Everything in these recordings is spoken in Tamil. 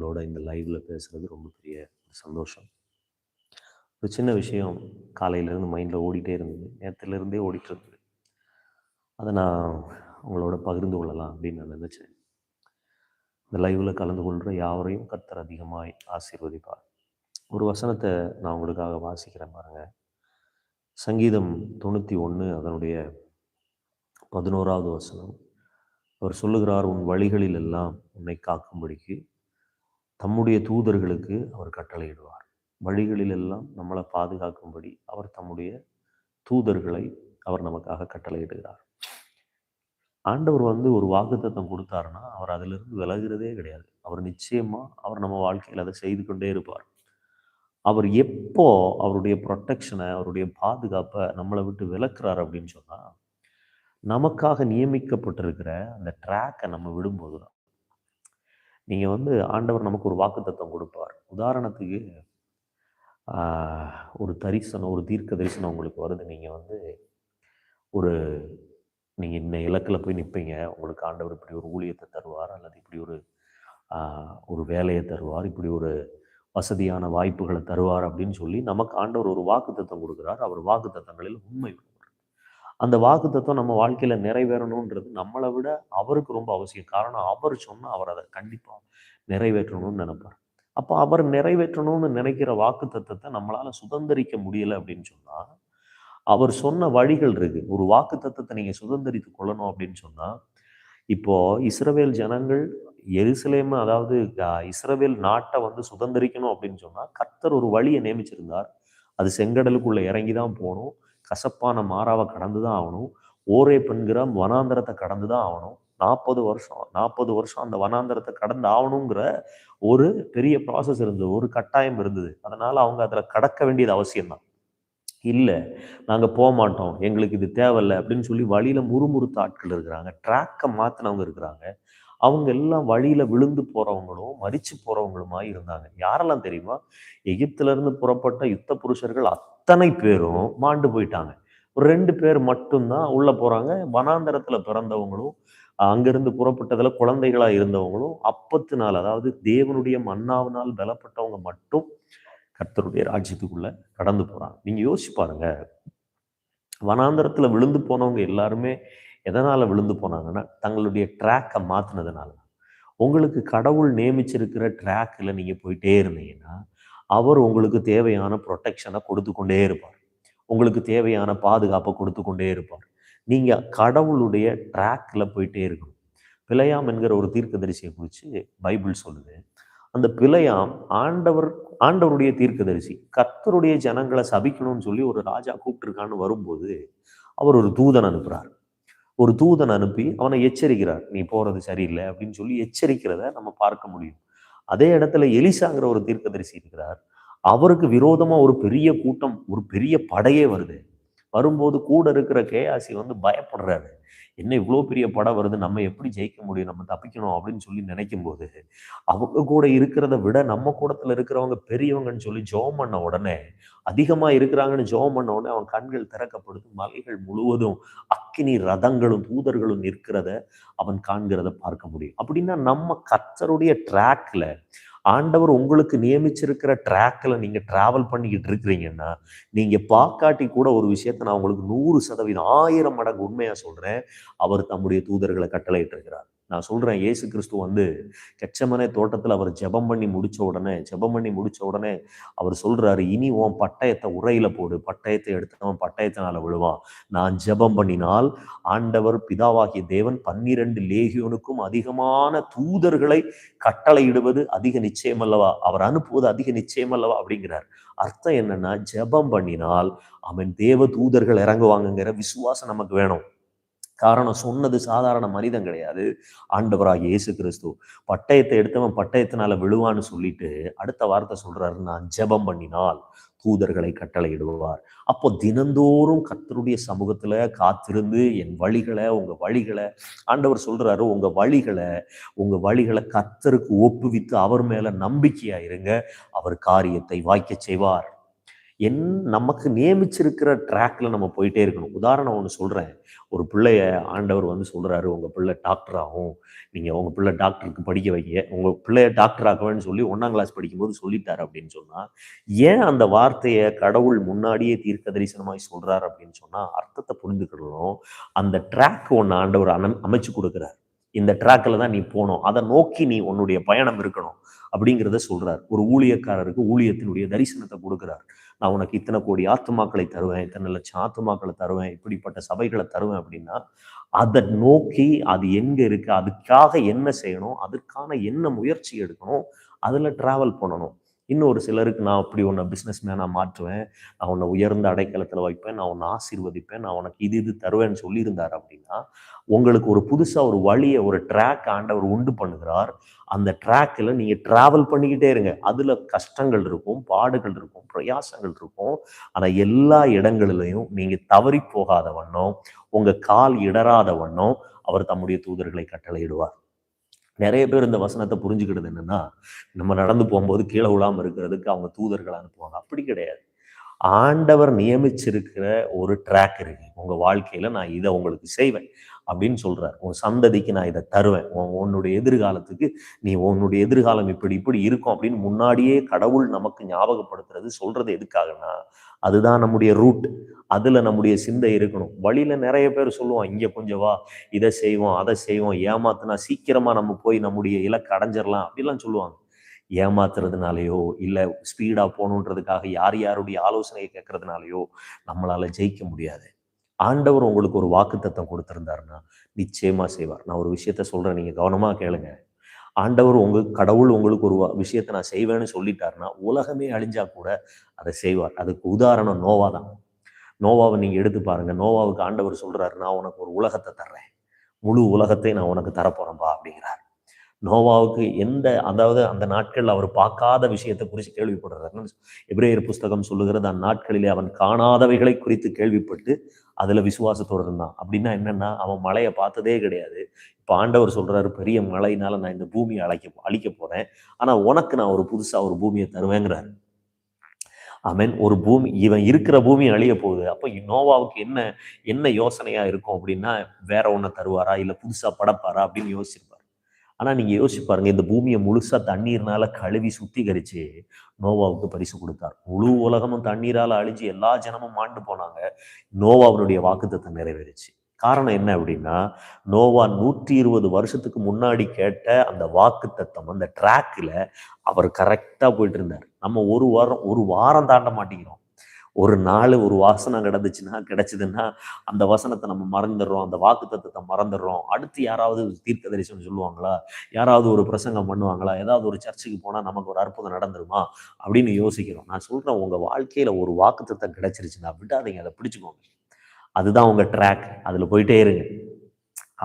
உங்களோட இந்த லைவ்ல பேசுறது ரொம்ப பெரிய சந்தோஷம். ஒரு சின்ன விஷயம் காலையிலேருந்து மைண்டில் ஓடிட்டே இருந்தது. நேரத்துலேருந்தே ஓடிட்டு இருந்தது அதை நான் உங்களோட பகிர்ந்து கொள்ளலாம் அப்படின்னு நான் நினச்சேன். இந்த லைவில் கலந்து கொள்கிற யாவரையும் கர்த்தர் அதிகமாய் ஆசீர்வதிப்பார். ஒரு வசனத்தை நான் உங்களுக்காக வாசிக்கிறேன் பாருங்க. சங்கீதம் தொண்ணூற்றி ஒன்று அதனுடைய பதினோராவது வசனம். அவர் சொல்லுகிறார் உன் வழிகளில் எல்லாம் உன்னை காக்கும்படிக்கு தம்முடைய தூதர்களுக்கு அவர் கட்டளையிடுவார். வழிகளில் எல்லாம் நம்மளை பாதுகாக்கும்படி அவர் தம்முடைய தூதர்களை அவர் நமக்காக கட்டளையிடுகிறார். ஆண்டவர் வந்து ஒரு வாக்குத்தத்தம் கொடுத்தாருன்னா அவர் அதிலிருந்து விலகிறதே கிடையாது. அவர் நிச்சயமா அவர் நம்ம வாழ்க்கையில் அதை செய்து கொண்டே இருப்பார். அவர் எப்போ அவருடைய ப்ரொட்டெக்ஷனை அவருடைய பாதுகாப்பை நம்மளை விட்டு விளக்குறார் அப்படின்னு சொன்னா நமக்காக நியமிக்கப்பட்டிருக்கிற அந்த ட்ராக்கை நம்ம விடும்போது தான் நீங்கள் வந்து ஆண்டவர் நமக்கு ஒரு வாக்குத்தத்தம் கொடுப்பார். உதாரணத்துக்கு ஒரு தரிசனம் ஒரு தீர்க்க தரிசனம் உங்களுக்கு வருது. நீங்கள் வந்து ஒரு நீங்கள் இந்த இலக்கில் போய் நிற்பீங்க உங்களுக்கு ஆண்டவர் இப்படி ஒரு ஊழியத்தை தருவார் அல்லது இப்படி ஒரு ஒரு வேலையை தருவார் இப்படி ஒரு வசதியான வாய்ப்புகளை தருவார் அப்படின்னு சொல்லி நமக்கு ஆண்டவர் ஒரு வாக்குத்தத்தம் கொடுக்குறார். அவர் வாக்குத்தத்தங்களில் உண்மை அந்த அந்த தத்துவம் நம்ம வாழ்க்கையில் நிறைவேறணுன்றது நம்மளை விட அவருக்கு ரொம்ப அவசியம். காரணம் அவர் சொன்னால் அவர் அதை கண்டிப்பாக நிறைவேற்றணும்னு நினைப்பார். அப்போ அவர் நிறைவேற்றணும்னு நினைக்கிற வாக்குத்தத்தத்தை நம்மளால் சுதந்திரிக்க முடியலை அப்படின்னு சொன்னால் அவர் சொன்ன வழிகள் இருக்கு. ஒரு வாக்குத்தத்தத்தை நீங்கள் சுதந்திரித்து கொள்ளணும் அப்படின்னு சொன்னால் இப்போ இஸ்ரவேல் ஜனங்கள் எருசலேம் அதாவது இஸ்ரவேல் நாட்டை வந்து சுதந்திரிக்கணும் அப்படின்னு சொன்னா கர்த்தர் ஒரு வழியை நியமிச்சிருந்தார். அது செங்கடலுக்குள்ள இறங்கி தான் போகணும். கசப்பான மாறாவை கடந்து தான் ஆகணும். ஓரே பெண்கிற வனாந்தரத்தை கடந்து தான் ஆகணும். நாற்பது வருஷம் நாற்பது வருஷம் அந்த வனாந்தரத்தை கடந்து ஆகணுங்கிற ஒரு பெரிய ப்ராசஸ் இருந்தது. ஒரு கட்டாயம் இருந்தது. அதனால அவங்க அதில் கடக்க வேண்டியது அவசியம்தான். இல்லை நாங்கள் போக மாட்டோம் எங்களுக்கு இது தேவையில்லை அப்படின்னு சொல்லி வழியில முறுமுறுத்த ஆட்கள் இருக்கிறாங்க. ட்ராக்கை மாற்றினவங்க இருக்கிறாங்க. அவங்க எல்லாம் வழியில விழுந்து போறவங்களும் மறித்து போறவங்களுமா இருந்தாங்க. யாரெல்லாம் தெரியுமா? எகிப்துல இருந்து புறப்பட்ட யுத்த புருஷர்கள் அத்தனை பேரும் மாண்டு போயிட்டாங்க. ஒரு ரெண்டு பேர் மட்டும்தான் உள்ள போறாங்க. வனாந்தரத்துல பிறந்தவங்களும் அங்கிருந்து புறப்பட்டதுல குழந்தைகளா இருந்தவங்களும் அப்பத்து நாள் அதாவது தேவனுடைய மன்னாவினால் பலப்பட்டவங்க மட்டும் கர்த்தருடைய ராஜ்யத்துக்குள்ள கடந்து போறாங்க. நீங்க யோசிச்சு பாருங்க. வனாந்தரத்துல விழுந்து போனவங்க எல்லாருமே எதனால விழுந்து போனாங்கன்னா தங்களுடைய ட்ராக்கை மாத்தினதுனால உங்களுக்கு கடவுள் நியமிச்சிருக்கிற ட்ராக்ல நீங்க போயிட்டே இருந்தீங்கன்னா அவர் உங்களுக்கு தேவையான ப்ரொடெக்ஷனை கொடுத்து கொண்டே இருப்பார். உங்களுக்கு தேவையான பாதுகாப்பை கொடுத்து கொண்டே இருப்பார். நீங்க கடவுளுடைய ட்ராக்கில் போயிட்டே இருக்கணும். பிழையாம் என்கிற ஒரு தீர்க்கதரிசியை குறித்து பைபிள் சொல்லுது. அந்த பிழையாம் ஆண்டவர் ஆண்டவருடைய தீர்க்கதரிசி கர்த்தருடைய ஜனங்களை சபிக்கணும்னு சொல்லி ஒரு ராஜா கூப்பிட்டுருக்கான்னு வரும்போது அவர் ஒரு தூதன் அனுப்புகிறார் ஒரு தூதன் அனுப்பி அவனை எச்சரிக்கிறார். நீ போறது சரியில்லை அப்படின்னு சொல்லி எச்சரிக்கிறத நம்ம பார்க்க முடியும். அதே இடத்துல எலிசாங்கிற ஒரு தீர்க்கதரிசி இருக்கிறார். அவருக்கு விரோதமா ஒரு பெரிய கூட்டம் ஒரு பெரிய படையே வருது. வரும்போது கூட இருக்கிற கேஆசி வந்து பயப்படுறாரு. என்ன இவ்வளோ பெரிய படம் வருது? நம்ம எப்படி ஜெயிக்க முடியும்? நம்ம தப்பிக்கணும் அப்படின்னு சொல்லி நினைக்கும் போது அவங்க கூட இருக்கிறத விட நம்ம கூடத்தில் இருக்கிறவங்க பெரியவங்கன்னு சொல்லி ஜோம் பண்ண உடனே அதிகமாக இருக்கிறாங்கன்னு ஜோம் பண்ண உடனே அவன் கண்கள் திறக்கப்படுது. மலைகள் முழுவதும் அக்கினி ரதங்களும் தூதர்களும் நிற்கிறத அவன் காண்கிறத பார்க்க முடியும். அப்படின்னா நம்ம கத்தருடைய ட்ராக்ல ஆண்டவர் உங்களுக்கு நியமிச்சிருக்கிற ட்ராக்கில் நீங்கள் ட்ராவல் பண்ணிக்கிட்டு இருக்கிறீங்கன்னா நீங்கள் பார்க்காட்டி கூட ஒரு விஷயத்தை நான் உங்களுக்கு நூறு சதவீதம் ஆயிரம் மடங்கு உண்மையாக சொல்கிறேன் அவர் தம்முடைய தூதர்களை கட்டளையிட்டு இருக்கிறார் நான் சொல்கிறேன் ஏசு கிறிஸ்து வந்து கெச்சமனே தோட்டத்தில் அவர் ஜெபம் பண்ணி முடித்த உடனே ஜெபம் பண்ணி முடித்த உடனே அவர் சொல்கிறாரு இனி உன் பட்டயத்தை உரையில் போடு பட்டயத்தை எடுத்தவன் பட்டயத்தினால விழுவான். நான் ஜெபம் பண்ணினால் ஆண்டவர் பிதாவாகிய தேவன் பன்னிரண்டு லேகியோனுக்கும் அதிகமான தூதர்களை கட்டளையிடுவது அதிக நிச்சயம் அல்லவா? அவர் அனுப்புவது அதிக நிச்சயம் அல்லவா? அப்படிங்கிறார். அர்த்தம் என்னன்னா ஜெபம் பண்ணினால் அவன் தேவ தூதர்கள் இறங்குவாங்கங்கிற விசுவாசம் நமக்கு வேணும். காரணம் சொன்னது சாதாரண மனிதன் கிடையாது. ஆண்டவராக இயேசு கிறிஸ்து. பட்டயத்தை எடுத்தவன் பட்டயத்தினால விழுவான்னு சொல்லிட்டு அடுத்த வார்த்தை சொல்றாரு நான் ஜெபம் பண்ணினால் தூதர்களை கட்டளையிடுவார். அப்போ தினந்தோறும் கத்தருடைய சமூகத்துல காத்திருந்து என் வழிகளை உங்க வழிகளை ஆண்டவர் சொல்றாரு உங்க வழிகளை உங்க வழிகளை கத்தருக்கு ஒப்புவித்து அவர் மேல நம்பிக்கையா இருங்க. அவர் காரியத்தை வாய்க்க செய்வார். என் நமக்கு நியமிச்சிருக்கிற ட்ராக்ல நம்ம போயிட்டே இருக்கணும். உதாரணம் ஒன்று சொல்கிறேன் ஒரு பிள்ளைய ஆண்டவர் வந்து சொல்கிறாரு உங்கள் பிள்ளை டாக்டர் ஆகும். நீங்கள் உங்கள் பிள்ளை டாக்டருக்கு படிக்க வைங்க. உங்கள் பிள்ளைய டாக்டர் ஆகவேன்னு சொல்லி ஒன்றாம் கிளாஸ் படிக்கும்போது சொல்லிட்டார் அப்படின்னு சொன்னால் ஏன் அந்த வார்த்தையை கடவுள் முன்னாடியே தீர்க்க தரிசனமாய் சொல்கிறார் அப்படின்னு சொன்னால் அர்த்தத்தை புரிந்துக்கிடணும் அந்த ட்ராக் ஒன்று ஆண்டவர் அமைச்சு கொடுக்குறாரு. இந்த ட்ராக்கில் தான் நீ போகணும். அதை நோக்கி நீ உன்னுடைய பயணம் இருக்கணும் அப்படிங்கிறத சொல்றார். ஒரு ஊழியக்காரருக்கு ஊழியத்தினுடைய தரிசனத்தை கொடுக்குறார். நான் உனக்கு இத்தனை கோடி ஆத்துமாக்களை தருவேன் இத்தனை லட்சம் ஆத்துமாக்களை தருவேன் இப்படிப்பட்ட சபைகளை தருவேன் அப்படின்னா அதை நோக்கி அது எங்க இருக்கு அதுக்காக என்ன செய்யணும் அதுக்கான என்ன முயற்சி எடுக்கணும் அதுல டிராவல் பண்ணணும். இன்னொரு சிலருக்கு நான் அப்படி உன்னை பிஸ்னஸ் மேனாக மாற்றுவேன் நான் உன்னை உயர்ந்த அடைக்கலத்தில் வைப்பேன் நான் உன்னை ஆசீர்வதிப்பேன் நான் உனக்கு இது இது தருவேன்னு சொல்லியிருந்தார் அப்படின்னா உங்களுக்கு ஒரு புதுசாக ஒரு வழியை ஒரு ட்ராக் ஆண்டவர் உண்டு பண்ணுகிறார். அந்த ட்ராக்கில் நீங்கள் ட்ராவல் பண்ணிக்கிட்டே இருங்க. அதில் கஷ்டங்கள் இருக்கும் பாடுகள் இருக்கும் பிரயாசங்கள் இருக்கும். ஆனால் எல்லா இடங்களிலையும் நீங்கள் தவறி போகாத வண்ணம் உங்கள் கால் இடராத வண்ணம் அவர் தம்முடைய தூதர்களை கட்டளையிடுவார். நிறைய பேர் இந்த வசனத்தை புரிஞ்சுக்கிறது என்னன்னா நம்ம நடந்து போகும்போது கீழே விழாமல் இருக்கிறதுக்கு அவங்க தூதர்கள் அனுப்புவாங்க. அப்படி கிடையாது. ஆண்டவர் நியமிச்சிருக்கிற ஒரு ட்ராக் இருக்கு. உங்கள் வாழ்க்கையில் நான் இதை உங்களுக்கு செய்வேன். அப்படின்னு சொல்றார். உன் சந்ததிக்கு நான் இதை தருவேன். உன்னுடைய எதிர்காலத்துக்கு நீ உன்னுடைய எதிர்காலம் இப்படி இப்படி இருக்கும் அப்படின்னு முன்னாடியே கடவுள் நமக்கு ஞாபகப்படுத்துறது சொல்றது எதுக்காகனா அதுதான் நம்முடைய ரூட் அதுல நம்முடைய சிந்தை இருக்கணும். வழியில நிறைய பேர் சொல்லுவோம் இங்க கொஞ்சம் வா இதை செய்வோம் அதை செய்வோம். ஏமாத்தினா சீக்கிரமா நம்ம போய் நம்முடைய இலக்கு அடைஞ்சிடலாம் அப்படிலாம் சொல்லுவாங்க. ஏமாத்துறதுனாலையோ இல்லை ஸ்பீடாக போகணுன்றதுக்காக யார் யாருடைய ஆலோசனையை கேட்கறதுனாலையோ நம்மளால ஜெயிக்க முடியாது. ஆண்டவர் உங்களுக்கு ஒரு வாக்குத்தத்தம் கொடுத்துருந்தாருன்னா நிச்சயமா செய்வார். நான் ஒரு விஷயத்த சொல்றேன் நீங்க கவனமா கேளுங்க. ஆண்டவர் உங்களுக்கு கடவுள் உங்களுக்கு ஒரு விஷயத்த நான் செய்வேன்னு சொல்லிட்டாருன்னா உலகமே அழிஞ்சா கூட அதை செய்வார். அதுக்கு உதாரணம் நோவா தான். நோவாவை நீங்க எடுத்து பாருங்க. நோவாவுக்கு ஆண்டவர் சொல்றாரு நான் உனக்கு ஒரு உலகத்தை தர்றேன். முழு உலகத்தை நான் உனக்கு தரப்போகிறேன்பா அப்படிங்கிறார் நோவாவுக்கு எந்த அதாவது அந்த நாட்களில் அவர் பார்க்காத விஷயத்தை குறித்து கேள்விப்படுறாரு. எப்ரேயர் புஸ்தகம் சொல்லுகிறது அந்த நாட்களிலே அவன் காணாதவைகளை குறித்து கேள்விப்பட்டு அதில் விசுவாசத்தோடு இருந்தான். அப்படின்னா என்னென்னா அவன் மழையை பார்த்ததே கிடையாது. இப்போ ஆண்டவர் சொல்கிறாரு பெரிய மழையினால நான் இந்த பூமியை அழைக்க அழிக்க போகிறேன் ஆனால் உனக்கு நான் ஒரு புதுசாக ஒரு பூமியை தருவேங்கிறாரு. அவன் ஒரு பூமி இவன் இருக்கிற பூமி அழிய போகுது. அப்போ நோவாவுக்கு என்ன என்ன யோசனையாக இருக்கும் அப்படின்னா வேற ஒன்றை தருவாரா? இல்லை புதுசாக படப்பாரா? அப்படின்னு யோசிச்சு ஆனால் நீங்கள் யோசிச்சு பாருங்க இந்த பூமியை முழுசாக தண்ணீர்னால கழுவி சுத்திகரித்து நோவாவுக்கு பரிசு கொடுத்தார். முழு உலகமும் தண்ணீரால் அழிஞ்சு எல்லா ஜனமும் மாண்டு போனாங்க. நோவாவுடைய வாக்குத்தத்தை நிறைவேறிச்சு. காரணம் என்ன அப்படின்னா நோவா நூற்றி இருபது வருஷத்துக்கு முன்னாடி கேட்ட அந்த வாக்கு தத்தம் அந்த ட்ராக்கில் அவர் கரெக்டாக போயிட்டு இருந்தார். நம்ம ஒரு வாரம் ஒரு வாரம் தாண்ட மாட்டேங்கிறோம். ஒரு நாள் ஒரு வாசனம் கிடந்துச்சுன்னா கிடைச்சதுன்னா அந்த வசனத்தை நம்ம மறந்துடுறோம் அந்த வாக்கு தத்துவத்தை மறந்துடுறோம். அடுத்து யாராவது தீர்க்க தரிசனம் சொல்லுவாங்களா? யாராவது ஒரு பிரசங்கம் பண்ணுவாங்களா? ஏதாவது ஒரு சர்ச்சுக்கு போனால் நமக்கு ஒரு அற்புதம் நடந்துருமா? அப்படின்னு யோசிக்கிறோம். நான் சொல்கிறேன் உங்கள் வாழ்க்கையில் ஒரு வாக்கு தத்துவம் கிடைச்சிருச்சுன்னா விட்டாதீங்க அதை பிடிச்சிக்கோங்க. அதுதான் உங்கள் ட்ராக் அதில் போயிட்டே இருங்க.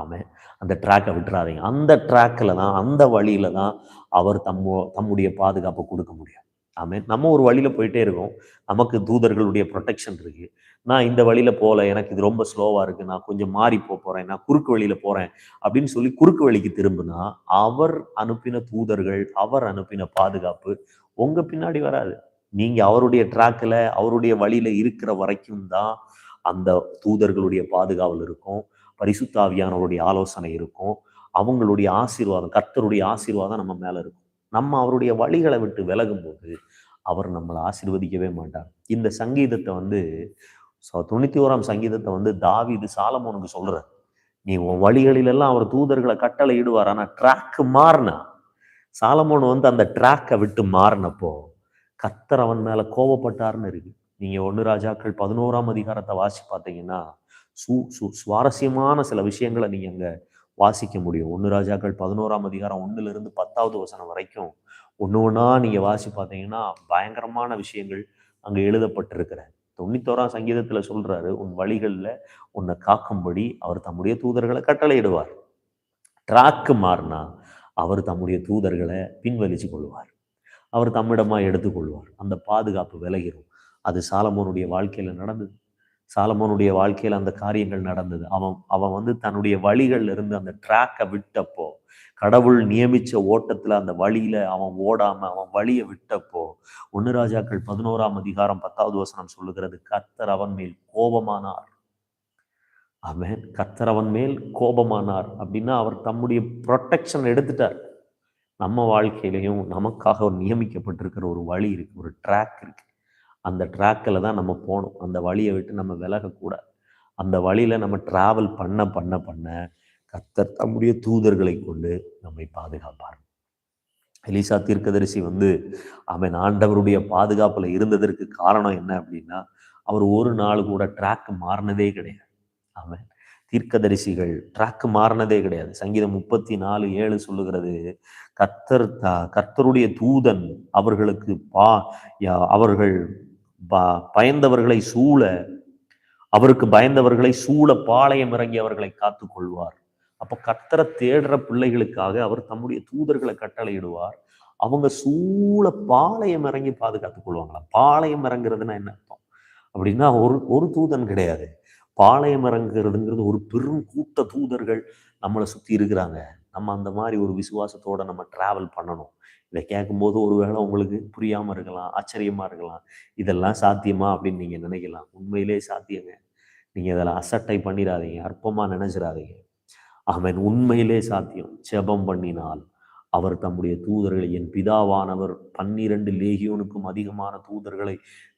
ஆமாம் அந்த ட்ராக்கை விட்டுறாதீங்க. அந்த ட்ராக்கில் தான் அந்த வழியில தான் அவர் தம்மோ தம்முடைய பாதுகாப்பை கொடுக்க முடியும். ஆமே நம்ம ஒரு வழியில் போயிட்டே இருக்கோம். நமக்கு தூதர்களுடைய ப்ரொடெக்ஷன் இருக்குது நான் இந்த வழியில் போகல எனக்கு இது ரொம்ப ஸ்லோவாக இருக்குது நான் கொஞ்சம் மாறி போக போகிறேன் நான் குறுக்கு வழியில் போகிறேன் அப்படின்னு சொல்லி குறுக்கு வழிக்கு திரும்பினா அவர் அனுப்பின தூதர்கள் அவர் அனுப்பின பாதுகாப்பு உங்கள் பின்னாடி வராது. நீங்கள் அவருடைய ட்ராக்கில் அவருடைய வழியில் இருக்கிற வரைக்கும் தான் அந்த தூதர்களுடைய பாதுகாவல் இருக்கும். பரிசுத்தாவியானவருடைய ஆலோசனை இருக்கும். அவங்களுடைய ஆசீர்வாதம் கர்த்தருடைய ஆசீர்வாதம் நம்ம மேலே இருக்கும். நம்ம அவருடைய வழிகளை விட்டு விலகும் போது அவர் நம்மளை ஆசீர்வதிக்கவே மாட்டார். இந்த சங்கீதத்தை வந்து தொண்ணூத்தி ஓராம் சங்கீதத்தை வந்து தாவிது சாலமோனுக்கு சொல்ற நீ உன் வழிகளிலெல்லாம் அவர் தூதர்களை கட்டளை இடுவார் ஆனா ட்ராக்கு மாறினா சாலமோன் வந்து அந்த ட்ராக்கை விட்டு மாறினப்போ கத்தர் அவன் மேல கோபப்பட்டாருன்னு இருக்கு. நீங்க ஒன்று ராஜாக்கள் பதினோராம் அதிகாரத்தை வாசி பார்த்தீங்கன்னா சு சு சுவாரஸ்யமான சில விஷயங்களை நீங்க அங்க வாசிக்க முடியும். ஒன்று ராஜாக்கள் பதினோராம் அதிகாரம் ஒன்றுலேருந்து பத்தாவது வசனம் வரைக்கும் ஒன்று ஒன்றா நீங்கள் வாசி பார்த்தீங்கன்னா பயங்கரமான விஷயங்கள் அங்கே எழுதப்பட்டிருக்கிற. தொண்ணூத்தோராம் சங்கீதத்தில் சொல்கிறாரு உன் வழிகளில் உன்னை காக்கும்படி அவர் தம்முடைய தூதர்களை கட்டளையிடுவார். ட்ராக்கு மாறினா அவர் தம்முடைய தூதர்களை பின்வலிச்சு கொள்வார். அவர் தம்மிடமாக எடுத்துக்கொள்வார். அந்த பாதுகாப்பு விலகிடும் அது சாலமோனுடைய வாழ்க்கையில் நடந்தது. சாலமோனுடைய வாழ்க்கையில் அந்த காரியங்கள் நடந்தது. அவன் அவன் வந்து தன்னுடைய வழிகள் இருந்து அந்த ட்ராக்கை விட்டப்போ கடவுள் நியமிச்ச ஓட்டத்துல அந்த வழியில அவன் ஓடாம அவன் வழியை விட்டப்போ ஒன்னு ராஜாக்கள் பதினோராம் அதிகாரம் பத்தாவது வசனம் சொல்லுகிறது கர்த்தர் அவன் மேல் கோபமானார். அவன் கர்த்தர் அவன் மேல் கோபமானார். அப்படின்னா அவர் தம்முடைய ப்ரொட்டெக்ஷன் எடுத்துட்டார். நம்ம வாழ்க்கையிலையும் நமக்காக ஒரு நியமிக்கப்பட்டிருக்கிற ஒரு வழி இருக்கு ஒரு ட்ராக் இருக்கு. அந்த ட்ராக்கில் தான் நம்ம போகணும் அந்த வழியை விட்டு நம்ம விலகக்கூடாது. அந்த வழியில் நம்ம ட்ராவல் பண்ண பண்ண பண்ண கத்தர் தம்முடைய தூதர்களை கொண்டு நம்மை பாதுகாப்பார். எலிசா தீர்க்கதரிசி வந்து அவன் ஆண்டவருடைய பாதுகாப்பில் இருந்ததற்கு காரணம் என்ன அப்படின்னா அவர் ஒரு நாள் கூட ட்ராக் மாறினதே கிடையாது. அவன் தீர்க்கதரிசிகள் ட்ராக் மாறினதே கிடையாது. சங்கீதம் முப்பத்தி நாலு ஏழு சொல்லுகிறது கர்த்தர் த- கர்த்தருடைய தூதன் அவர்களுக்கு பா அவர்கள் பயந்தவர்களை சூழ அவருக்கு பயந்தவர்களை சூழ பாளையம் இறங்கி அவர்களை காத்து கொள்வார். அப்ப கத்தரை தேடுற பிள்ளைகளுக்காக அவர் தம்முடைய தூதர்களை கட்டளையிடுவார். அவங்க சூழ பாளையம் இறங்கி பாதுகாத்துக் கொள்வாங்களாம். பாளையம் இறங்குறதுன்னா என்ன அர்த்தம்? அப்படின்னா ஒரு ஒரு தூதன் கிடையாது. பாளையம் இறங்குறதுங்கிறது ஒரு பெரும் கூட்ட தூதர்கள் நம்மளை சுத்தி இருக்கிறாங்க. நம்ம அந்த மாதிரி ஒரு விசுவாசத்தோட நம்ம ட்ராவல் பண்ணணும். இதை கேட்கும்போது ஒருவேளை உங்களுக்கு புரியாமல் இருக்கலாம் ஆச்சரியமாக இருக்கலாம். இதெல்லாம் சாத்தியமா அப்படின்னு நீங்கள் நினைக்கலாம். உண்மையிலே சாத்தியங்க. நீங்கள் இதெல்லாம் அசட்டை பண்ணிடாதீங்க. அற்பமாக நினைச்சிடாதீங்க. அவன் உண்மையிலே சாத்தியம். ஜெபம் பண்ணினால் அவர் தம்முடைய தூதர்களை என் பிதாவானவர் பன்னிரண்டு லேகியோனுக்கும் அதிகமான தூதர்களை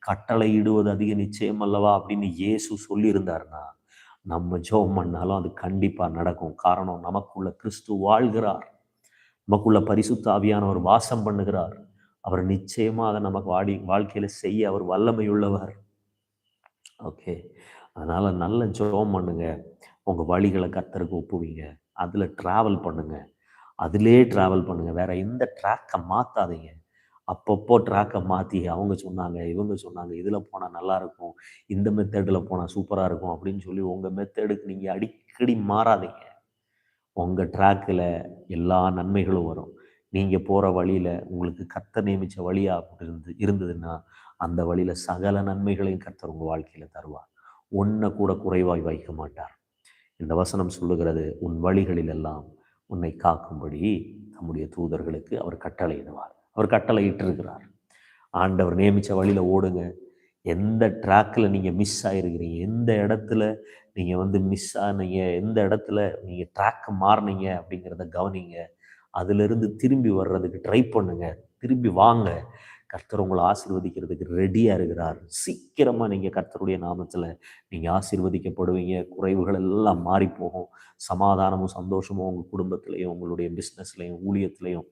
கட்டளையிடுவது அதிக நிச்சயம் அல்லவா அப்படின்னு இயேசு சொல்லியிருந்தாருன்னா நம்ம ஜெபம் பண்ணாலும் அது கண்டிப்பாக நடக்கும். காரணம் நமக்குள்ள கிறிஸ்து வாழ்கிறார். நமக்குள்ள பரிசுத்த ஆவியானவர் வாசம் பண்ணுகிறார். அவர் நிச்சயமாக அதை நமக்கு வாடி வாழ்க்கையில் செய்ய அவர் வல்லமையுள்ளவர். ஓகே. அதனால் நல்ல ஜெபம் பண்ணுங்க. உங்கள் வழிகளை கத்தருக்கு ஒப்புவீங்க. அதில் ட்ராவல் பண்ணுங்கள் அதிலே ட்ராவல் பண்ணுங்கள் வேறு எந்த ட்ராக்கை மாற்றாதீங்க அப்பப்போ ட்ராக்கை மாற்றி அவங்க சொன்னாங்க இவங்க சொன்னாங்க இதில் போனால் நல்லா இருக்கும் இந்த மெத்தடில் போனால் சூப்பராக இருக்கும் அப்படின்னு சொல்லி உங்கள் மெத்தடுக்கு நீங்கள் அடிக்கடி மாறாதீங்க. உங்கள் ட்ராக்கில் எல்லா நன்மைகளும் வரும். நீங்கள் போகிற வழியில் உங்களுக்கு கத்த நியமித்த வழியாக இருந்து இருந்ததுன்னா அந்த வழியில் சகல நன்மைகளையும் கர்த்தர் உங்கள் வாழ்க்கையில் தருவார். ஒன்றை கூட குறைவாய் வைக்க மாட்டார். இந்த வசனம் சொல்லுகிறது உன் வழிகளில் எல்லாம் உன்னை காக்கும்படி தம்முடைய தூதர்களுக்கு அவர் கட்டளையிடுவார். அவர் கட்டளை இட்டிருக்கிறார். ஆண்டவர் நியமித்த வழியில் ஓடுங்க. எந்த ட்ராக்கில் நீங்கள் மிஸ் ஆகிருக்கிறீங்க எந்த இடத்துல நீங்கள் வந்து மிஸ் ஆனீங்க எந்த இடத்துல நீங்கள் ட்ராக்கை மாறினீங்க அப்படிங்கிறத கவனிங்க. அதிலிருந்து திரும்பி வர்றதுக்கு ட்ரை பண்ணுங்கள் திரும்பி வாங்க. கர்த்தர் உங்களை ஆசீர்வதிக்கிறதுக்கு ரெடியாக இருக்கிறார். சீக்கிரமாக நீங்கள் கர்த்தருடைய நாமத்தில் நீங்கள் ஆசீர்வதிக்கப்படுவீங்க. குறைவுகள் எல்லாம் மாறி போகும் சமாதானமும் சந்தோஷமும் உங்கள் குடும்பத்திலையும் உங்களுடைய பிஸ்னஸ்லையும் ஊழியத்திலையும்.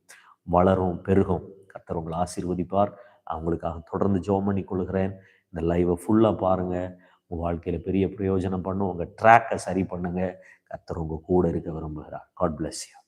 வளரும் பெருகும். கத்தர் உங்களை ஆசீர்வதிப்பார். அவங்களுக்காக தொடர்ந்து ஜோம் பண்ணி கொள்கிறேன் இந்த லைவை ஃபுல்லாக பாருங்கள் உங்கள் வாழ்க்கையில் பெரிய பிரயோஜனம் பண்ணும். உங்கள் ட்ராக்கை சரி பண்ணுங்கள் கத்தர் உங்கள் கூட இருக்க விரும்புகிறார். God bless you